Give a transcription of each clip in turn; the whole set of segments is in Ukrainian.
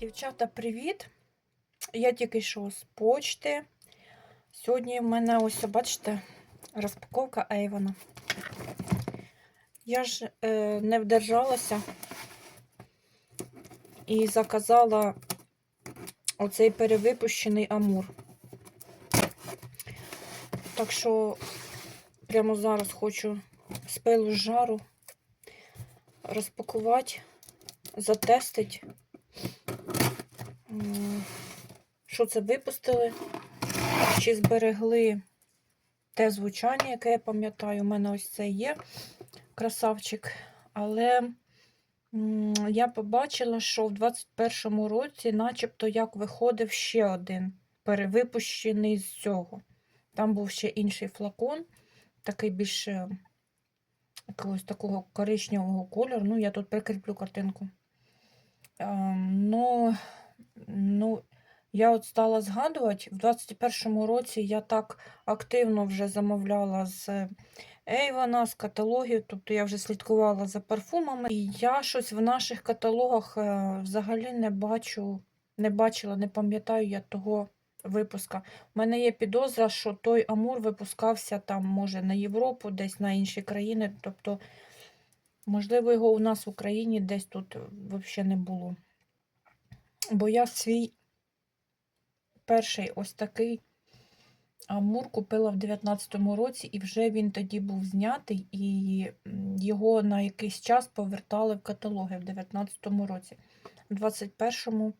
Дівчата, привіт! Я тільки що з почти. Сьогодні в мене ось, бачите, розпаковка Ейвона. Я ж е, не вдержалася і заказала оцей перевипущений амур. Так що прямо зараз хочу з пилу з жару розпакувати, затестити. Що це випустили? Чи зберегли те звучання, яке я пам'ятаю, у мене ось це є красавчик. Але я побачила, що в 21-му році, начебто, як виходив ще один перевипущений з цього. Там був ще інший флакон, такий більше якогось такого коричневого кольору. Ну, я тут прикріплю картинку. Ем, ну, ну, я от стала згадувати, в 21-му році я так активно вже замовляла з Ейвона, з каталогів, тобто я вже слідкувала за парфумами. І я щось в наших каталогах е, взагалі не бачу, не бачила, не пам'ятаю я того випуска. У мене є підозра, що той Амур випускався там, може, на Європу, десь на інші країни. Тобто, можливо, його у нас в Україні десь тут взагалі не було. Бо я свій перший ось такий амур купила в 19-му році, і вже він тоді був знятий, і його на якийсь час повертали в каталоги в 19-му році. В 21-му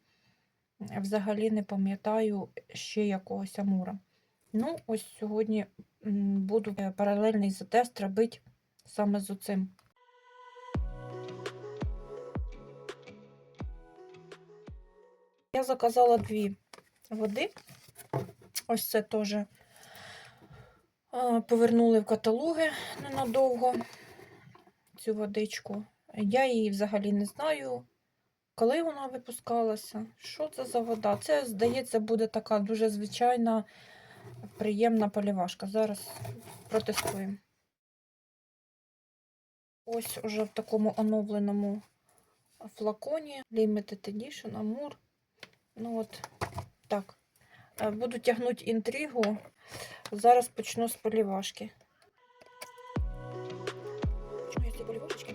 взагалі не пам'ятаю ще якогось амура. Ну, ось сьогодні буду паралельний затест робити саме з оцим. Я заказала дві води. Ось це теж е, повернули в каталоги ненадовго цю водичку. Я її взагалі не знаю, коли вона випускалася. Що це за вода? Це, здається, буде така дуже звичайна, приємна полівашка. Зараз протестуємо. Ось уже в такому оновленому флаконі Limited Edition Amur. Ну от так. Е, Буду тягнути інтригу. Зараз почну з полівашки. Чому я ці полівашечки?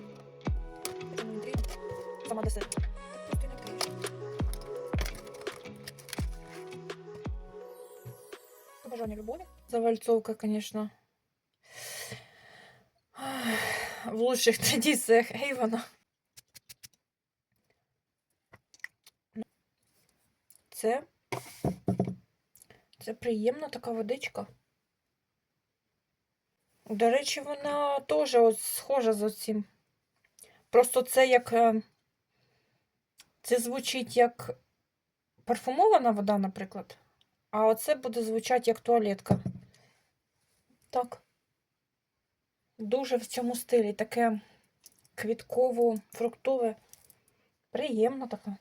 Потягну інтригу. Сама до себе. Просто не відкриєш. Бажання любові. Завальцовка, звісно. В лучших традиціях Ейвона. Це це приємна така водичка. До речі, вона теж схожа з оцим. Просто це як. е, Це звучить як парфумована вода, наприклад. А оце буде звучати як туалетка. Так. Дуже в цьому стилі таке квітково-фруктове. Приємна така.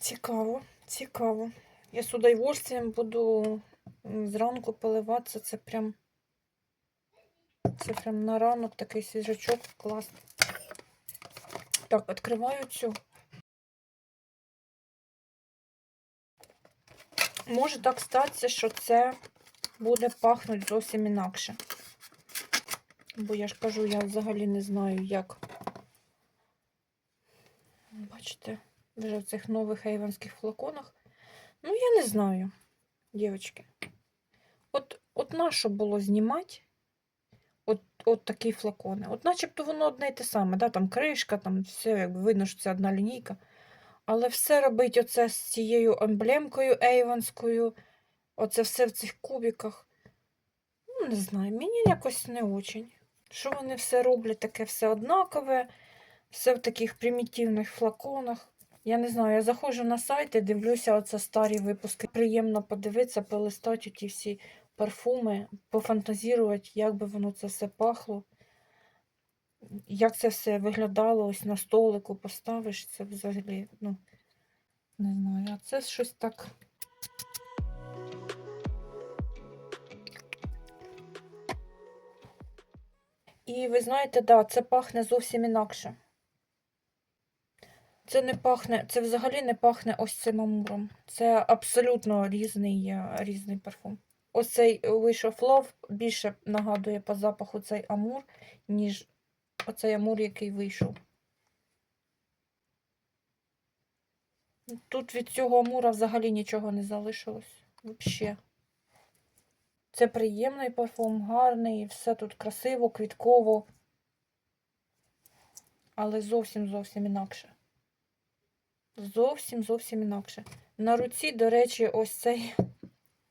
Цікаво, цікаво. Я з удовольствием буду зранку поливатися. Це прям. Це прям на ранок такий свіжачок. Клас. Так, відкриваю цю. Може так статися, що це буде пахнути зовсім інакше. Бо я ж кажу, я взагалі не знаю, як. Бачите? Вже в цих нових ейванських флаконах. Ну, я не знаю, дівчатки. От, от на що було знімати от, от такі флакони. От начебто воно одне й те саме, да? там кришка, там все, якби видно, що це одна лінійка. Але все робить оце з цією емблемкою ейванською, оце все в цих кубиках. Ну, не знаю, мені якось не очень. Що вони все роблять, таке все однакове, все в таких примітивних флаконах. Я не знаю, я заходжу на сайт і дивлюся оце старі випуски. Приємно подивитися, полистати ті всі парфуми, пофантазірувати, як би воно це все пахло. Як це все виглядало ось на столику поставиш, це взагалі, ну, не знаю, а це щось так. І ви знаєте, да, це пахне зовсім інакше. Це не пахне, це взагалі не пахне ось цим амуром. Це абсолютно різний, е, різний парфум. Ось цей вийшов лов більше нагадує по запаху цей амур, ніж оцей амур, який вийшов. Тут від цього амура взагалі нічого не залишилось. Взагалі. Це приємний парфум, гарний, все тут красиво, квітково. Але зовсім зовсім інакше. Зовсім зовсім інакше. На руці, до речі, ось цей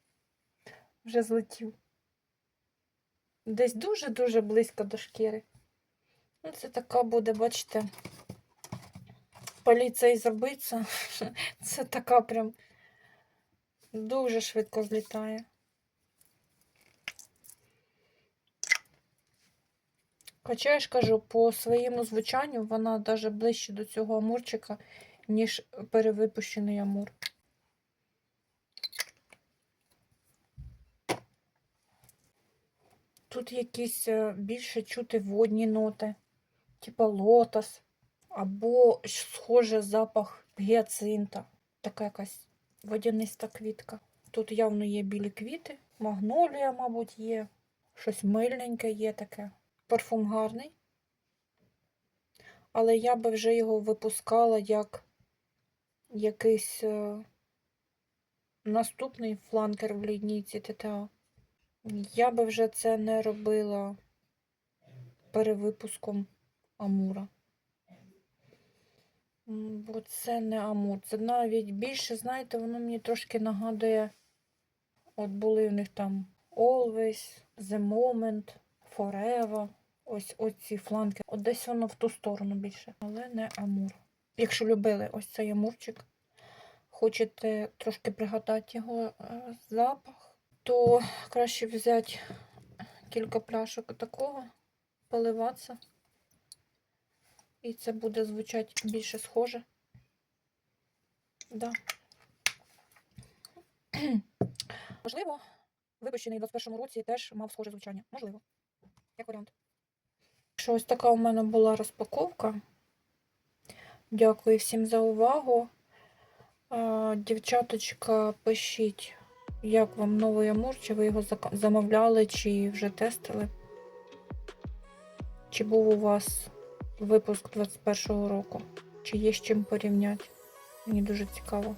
вже злетів. Десь дуже-дуже близько до шкіри. Ну, це така буде, бачите, поліцей забиться. Це така прям дуже швидко злітає. Хоча я ж кажу, по своєму звучанню вона навіть ближче до цього амурчика, ніж перевипущений амур. Тут якісь е, більше чути водні ноти, типа лотос, або схоже запах гіацинта, така якась водяниста квітка. Тут явно є білі квіти, магнолія, мабуть, є, щось мильненьке є таке. Парфум гарний. Але я би вже його випускала як якийсь е, наступний фланкер в лінійці ТТА. Я би вже це не робила перевипуском Амура. Бо це не Амур. Це навіть більше, знаєте, воно мені трошки нагадує. От були в них там Always, The Moment, Forever. Ось ось ці фланки. От десь воно в ту сторону більше, але не Амур. Якщо любили ось цей амурчик, хочете трошки пригадати його е, запах, то краще взяти кілька пляшок такого, поливатися. І це буде звучати більше схоже. Да. Можливо, випущений у 21-му році теж мав схоже звучання. Можливо. Як варіант. Що ось така у мене була розпаковка. Дякую всім за увагу. Дівчаточка, пишіть, як вам новий амур, чи ви його замовляли, чи вже тестили. Чи був у вас випуск 21-го року, чи є з чим порівняти. Мені дуже цікаво.